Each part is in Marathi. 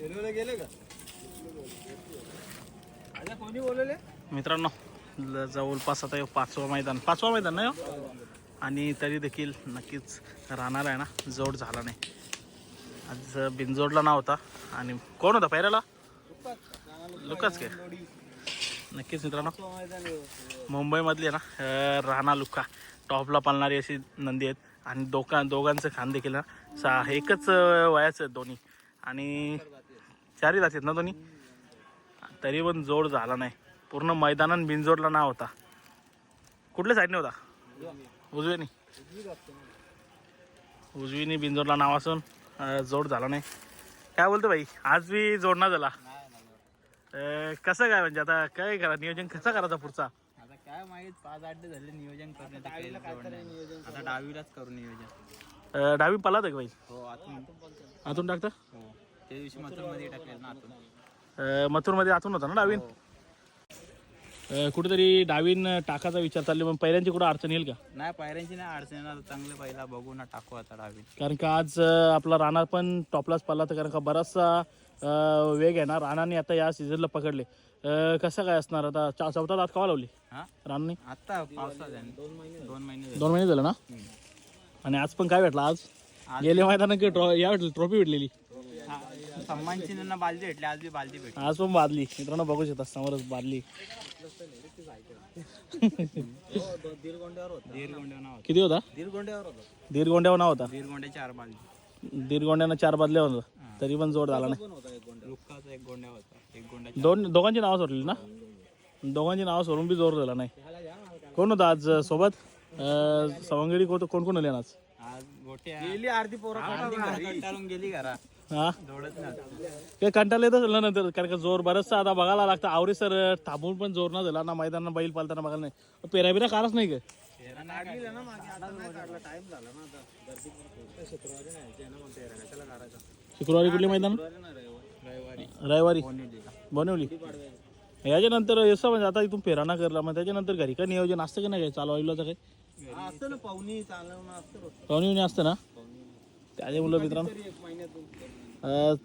गेले का? आता कोणी बोलवले? मित्रांनो ल- जवळपास आता हे पाचवा मैदान. पाचवा मैदान ना हो? आणि तरी देखील नक्कीच राहणार आहे ना? जोड झाला नाही. आज बिनजोडला नाव होता. आणि कोण होता पैराला लुकाच काय नक्कीच मित्रांनो मुंबईमधली आहे ना? अं, राणा लुक्का टॉपला पालणारी अशी नंदी आहेत. आणि दोघा दोघांचं खान देखील ना? सा एकच अं, वयाचं आहेत दोन्ही. आणि चारही जातात ना दोन्ही? तरी पण जोड झाला नाही. पूर्ण मैदानात बिनजोडला नाव होता. कुठल्या साईडने होता? उजवीने. उजवीने बिनजोडला नाव असून जोड झाला नाही. काय बोलतो भाई? आज बी जोडणार झाला. कसं काय म्हणजे आता काय करा? नियोजन कसं करायचं पुढचा? आता काय माहीत पाच आठ झाले नियोजन आता डावीलाच करू नियोजन. डावी पलात आहे का भाई? हो आतून. आतून टाकतं? हो. त्या दिवशी मथुरमध्ये टाकलेलं ना आतून. अं, मथुरमध्ये आतून होता ना डावीन? अं, कुठेतरी डावीन टाकाचा विचार चालले पण पहिल्यांची कुठं अडचण येईल का? नाही पायऱ्यांची नाही अडचण येणार. चांगले पहिला बघू ना टाकू आता डावी कारण का आज अं, आपला राणा पण टॉपलाच पडला तर कारण का बराचसा अं, वेग आहे ना. राणाने आता या सीझनला पकडले. अं, कसं काय असणार आता? चा चौथा दात कवा लावली हा? राणाने? आता पावसात आहे. दोन महिने दोन महिने झाले. दोन महिने झाले ना? हम्म. आणि आज पण काय भेटला आज? आज- गेल्या मैदानात ट्रॉ या भेटली ट्रॉफी भेटलेली? बालदी भेटली आज बी बालदी भेटली. आज पण बादली. मित्रांनो बघू शकता समोरच बादली. होता नाव होतं किती होता? दीड गोंड्यावर होता दीड गोंड्यावर नाव होता. दीड गोंड्या चार बालदी. दीड गोंड्यानं चार बादल्या होता तरी पण जोड झाला नाही. पण होता एक गोंड्या लुक्काचा एक गोंड्या होता. एक गोंड्या दोन दोघांची नावं सोडली ना? दोघांची नावं सोडून बी जोर झाला नाही. कोण होता आज सोबत? सवंगडी कोण कोण कोण आले आज? आज गोट्या गेली अर्धी पोरं गेली घरा. हा? दौडत नाही काही कंटाळा येतच झालं नंतर? कारण का जोर बरंचसा आता बघायला लागतं. आवरे सर थांबून पण जोर ना झाला ना मैदानात बैल पालताना बघायला नाही. पेरा बिरा कारच नाही का काढलेलं ना मागे आता नाही काढला. टाइम झाला ना आता. गर्दी शुक्रवारी ना कुठली मैदान? ना रविवारी. बनवली. याच्यानंतर असं म्हणजे आता इथून फेराना करला. मग त्याच्यानंतर घरी काय नियोजन असतं की नाही काय? चालवायला काही असतं ना पाहुणी चालवणं असतं. पाहुणे असतं ना? त्याच्या मुलं मित्रांनो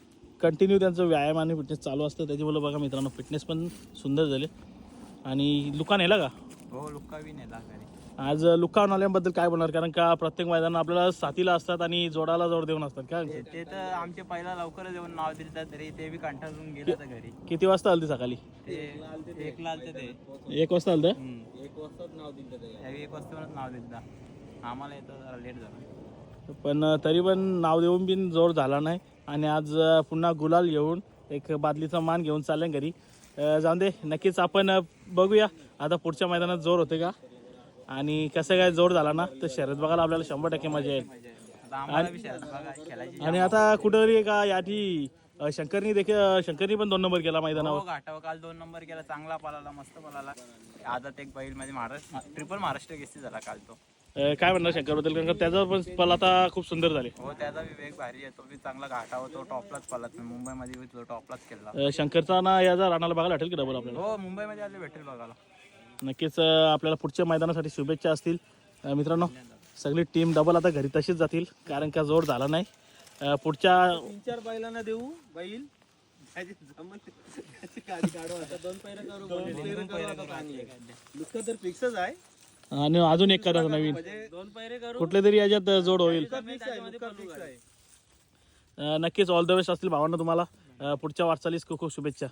कंटिन्यू त्यांचं व्यायाम आणि फिटनेस चालू असतं. त्याची मुलं बघा मित्रांनो फिटनेस पण सुंदर झाले. आणि लुका नेला का? हो लुक्का बी नेला घरी. आज लुका आल्याबद्दल काय बोलणार? कारण का प्रत्येक मैदान आपल्याला साथीला असतात आणि जोडाला जोड देऊन असतात. का ते- तर आमचे पहिला लवकरच येऊन नाव दिलं तर तरी ते बी कंटाळून गेलं घरी. किती वाजता आलती सकाळी? एक लाल ते. एक वाजता आलतं? एक वाजताच नाव दिलं एक वाजताच नाव दिलं. आम्हाला येतं जरा लेट झालं. पण तरी पण नाव देऊन बिन जोर झाला नाही. आणि आज पुन्हा गुलाल घेऊन एक बादलीचा मान घेऊन चालले घरी. जाऊन दे नक्कीच आपण बघूया. आता पुढच्या मैदानात जोर होते का? आणि कसं काय जोर झाला ना तर शर्यत बघायला आपल्याला शंभर टक्के मजा येईल. आता आणि आता कुठेतरी का याठी शंकरनी देखील शंकरनी पण दोन नंबर केला हो मैदानावर घाटावर काल दोन नंबर केला चांगला पळाला मस्त पळाला. आदत एक बैलमध्ये महाराष्ट्र ट्रिपल महाराष्ट्र केसरी झाला काल तो. अं, काय म्हणणार शंकरबद्दल? कारण का त्याचा पण पल आता खूप सुंदर झाले. हो त्याचा विवेक भारी आहे. तो बी चांगला घाटावर तो टॉपलाच पळला. मुंबईमध्ये बी तो टॉपलाच केला. अं, शंकरचा ना याचा राणाला बघायला भेटेल की डबल आपल्याला? हो मुंबईमध्ये आले भेटेल बघायला. नक्कीच अं, आपल्याला पुढच्या मैदानासाठी शुभेच्छा असतील. अं, मित्रांनो सगळी टीम डबल आता घरी तशीच जातील कारण का जोर झाला नाही. अं, पुढच्या तीन चार बैलांना देऊ बैल. दोन लुक तर फिक्सच आहे. आणि अजून एक करायचं नवीन. म्हणजे दोन पैरे करू. कुठल्या तरी याच्यात जोड होईल. नक्कीच ऑल द बेस्ट असतील भावांना तुम्हाला. पुढच्या वाटचालीस खूप खूप शुभेच्छा.